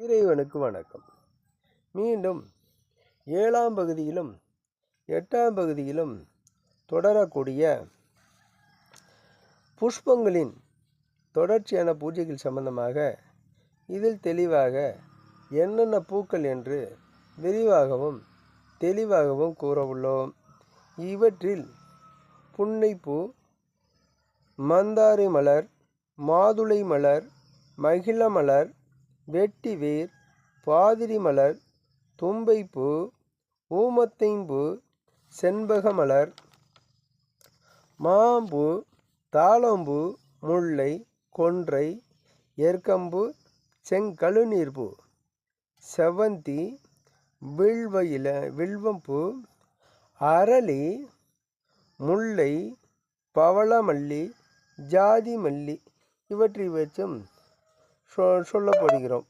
இறைவனுக்கு வணக்கம். மீண்டும் ஏழாம் பகுதியிலும் எட்டாம் பகுதியிலும் தொடரக்கூடிய புஷ்பங்களின் தொடர்ச்சியான பூஜைகள் சம்பந்தமாக இதில் தெளிவாக என்னென்ன பூக்கள் என்று விரிவாகவும் தெளிவாகவும் கூறவுள்ளோம். இவற்றில் புன்னைப்பூ மந்தாரி மலர் மாதுளை மலர் மகிழ மலர் வெட்டிவேர் பாதிரிமலர் தும்பைப்பூ ஊமத்தைம்பூ செண்பகமலர் மாம்பூ தாளம்பூ முல்லை கொன்றை எற்கம்பு செங்கழுநீர்பூ செவ்வந்தி வில்வயில வில்வம்பூ அரளி முல்லை பவளமல்லி ஜாதி மல்லி இவற்றை வச்சும் சொ சொல்லப்படுகிறோம்.